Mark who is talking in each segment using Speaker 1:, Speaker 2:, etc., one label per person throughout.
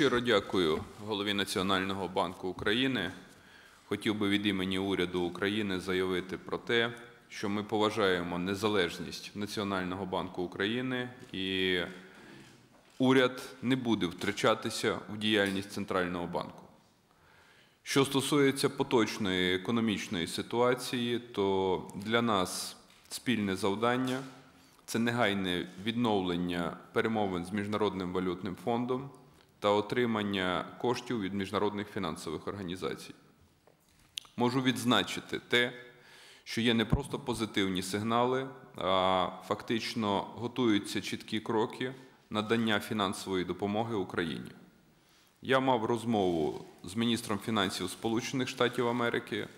Speaker 1: Щиро дякую голові Національного банку України. Хотів би від імені уряду України заявити про те, що ми поважаємо незалежність Національного банку України і уряд не буде втручатися в діяльність Центрального банку. Що стосується поточної економічної ситуації, то для нас спільне завдання це негайне відновлення перемовин з Міжнародним валютним фондом та отримання коштів від міжнародних фінансових організацій. Можу відзначити те, що є не просто позитивні сигнали, а фактично готуються чіткі кроки надання фінансової допомоги Україні. Я мав розмову з міністром фінансів Сполучених Штатів Америки.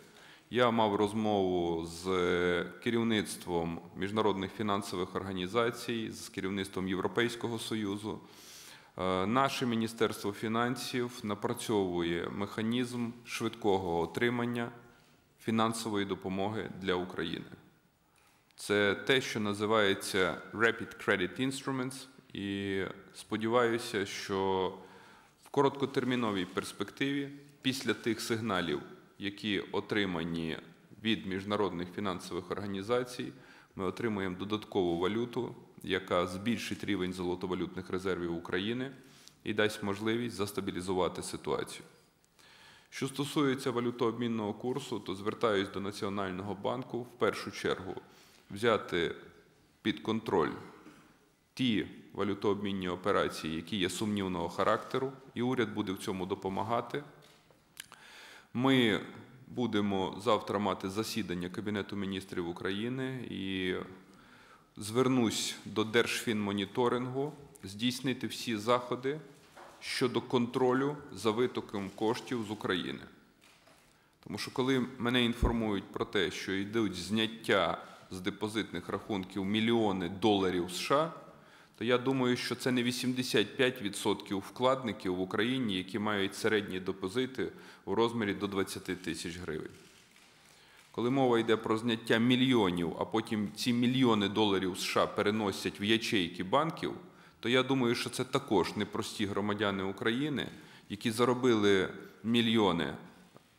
Speaker 1: Я мав розмову з керівництвом міжнародних фінансових організацій, з керівництвом Європейського Союзу. Е, Наше Міністерство фінансів напрацьовує механізм швидкого отримання фінансової допомоги для України. Це те, що називається Rapid Credit Instruments, і сподіваюся, що в короткотерміновій перспективі, після тих сигналів, які отримані від міжнародних фінансових організацій, ми отримуємо додаткову валюту, яка збільшить рівень золотовалютних резервів України і дасть можливість застабілізувати ситуацію. Що стосується валютообмінного курсу, то звертаюсь до Національного банку в першу чергу взяти під контроль ті валютообмінні операції, які є сумнівного характеру, і уряд буде в цьому допомагати. Ми будемо завтра мати засідання Кабінету міністрів України і звернусь до Держфінмоніторингу здійснити всі заходи щодо контролю за витоком коштів з України. Тому що коли мене інформують про те, що йдуть зняття з депозитних рахунків мільйони доларів США, то я думаю, що це не 85% вкладників в Україні, які мають середні депозити у розмірі до 20 тисяч гривень. Коли мова йде про зняття мільйонів, а потім ці мільйони доларів США переносять в ячейки банків, то я думаю, що це також непрості громадяни України, які заробили мільйони,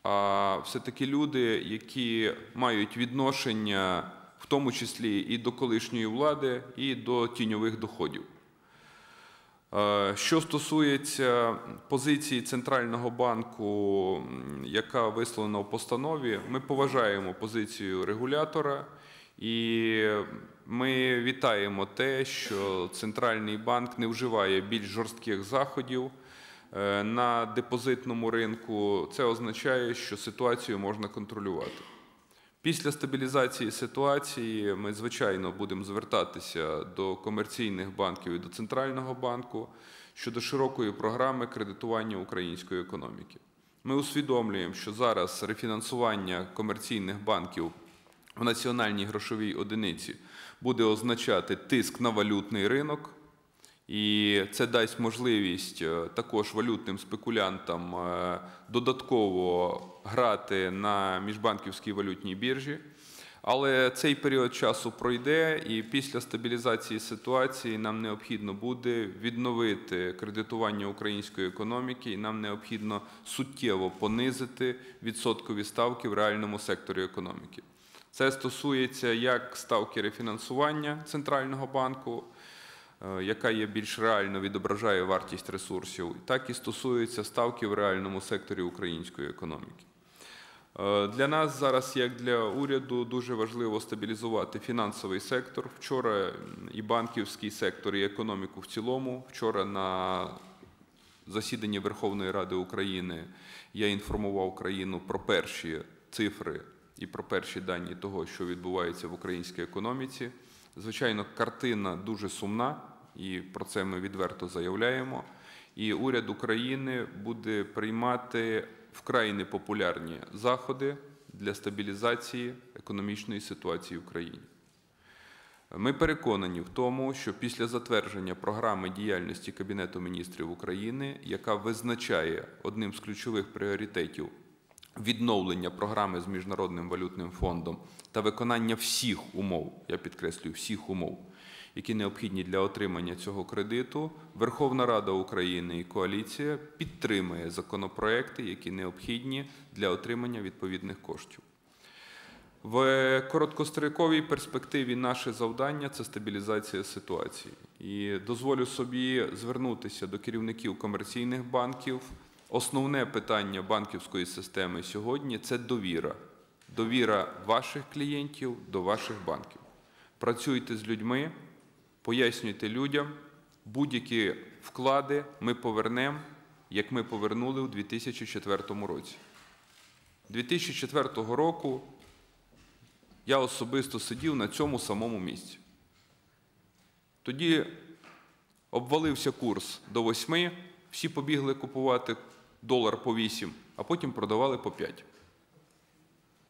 Speaker 1: а все-таки люди, які мають відношення в тому числі і до колишньої влади, і до тіньових доходів. Е, що стосується позиції Центрального банку, яка висловлена в постанові, ми поважаємо позицію регулятора і ми вітаємо те, що Центральний банк не вживає більш жорстких заходів е, на депозитному ринку. Це означає, що ситуацію можна контролювати. Після стабілізації ситуації ми, звичайно, будемо звертатися до комерційних банків і до центрального банку щодо широкої програми кредитування української економіки. Ми усвідомлюємо, що зараз рефінансування комерційних банків в національній грошовій одиниці буде означати тиск на валютний ринок. І це дасть можливість е, також валютним спекулянтам е, додатково грати на міжбанківській валютній біржі. Але цей період часу пройде, і після стабілізації ситуації нам необхідно буде відновити кредитування української економіки, і нам необхідно суттєво понизити відсоткові ставки в реальному секторі економіки. Це стосується як ставки рефінансування центрального банку. Е, яка є більш реально відображає вартість ресурсів, так і стосується ставки в реальному секторі української економіки. Е, для нас зараз, як для уряду, дуже важливо стабілізувати фінансовий сектор. Вчора і банківський сектор, і економіку в цілому. Вчора на засіданні Верховної Ради України я інформував країну про перші цифри і про перші дані того, що відбувається в українській економіці. Звичайно, картина дуже сумна і про це ми відверто заявляємо. І уряд України буде приймати вкрай непопулярні заходи для стабілізації економічної ситуації в країні. Ми переконані в тому, що після затвердження програми діяльності Кабінету міністрів України, яка визначає одним з ключових пріоритетів відновлення програми з Міжнародним валютним фондом та виконання всіх умов, я підкреслюю, всіх умов, які необхідні для отримання цього кредиту, Верховна Рада України і коаліція підтримує законопроекти, які необхідні для отримання відповідних коштів. В короткостроковій перспективі наше завдання це стабілізація ситуації. І дозволю собі звернутися до керівників комерційних банків. Основне питання банківської системи сьогодні це довіра. Довіра ваших клієнтів до ваших банків. Працюйте з людьми, пояснюйте людям, будь-які вклади ми повернемо, як ми повернули у 2004 році. 2004 року я особисто сидів на цьому самому місці. Тоді обвалився курс до 8, всі побігли купувати долар по 8, а потім продавали по 5.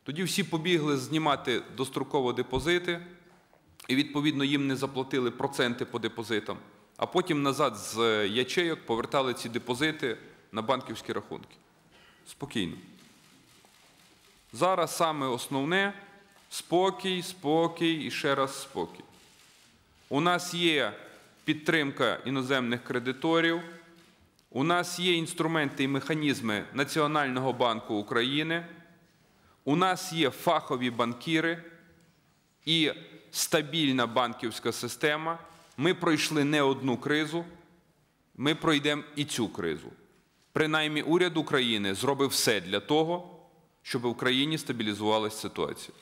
Speaker 1: Тоді всі побігли знімати достроково депозити, і відповідно їм не заплатили проценти по депозитам, а потім назад з ячейок повертали ці депозити на банківські рахунки. Спокійно. Зараз саме основне спокій, спокій і ще раз спокій. У нас є підтримка іноземних кредиторів, у нас є інструменти і механізми Національного банку України, у нас є фахові банкіри і стабільна банківська система. Ми пройшли не одну кризу, ми пройдемо і цю кризу. Принаймні, уряд України зробив все для того, щоб в Україні стабілізувалася ситуація.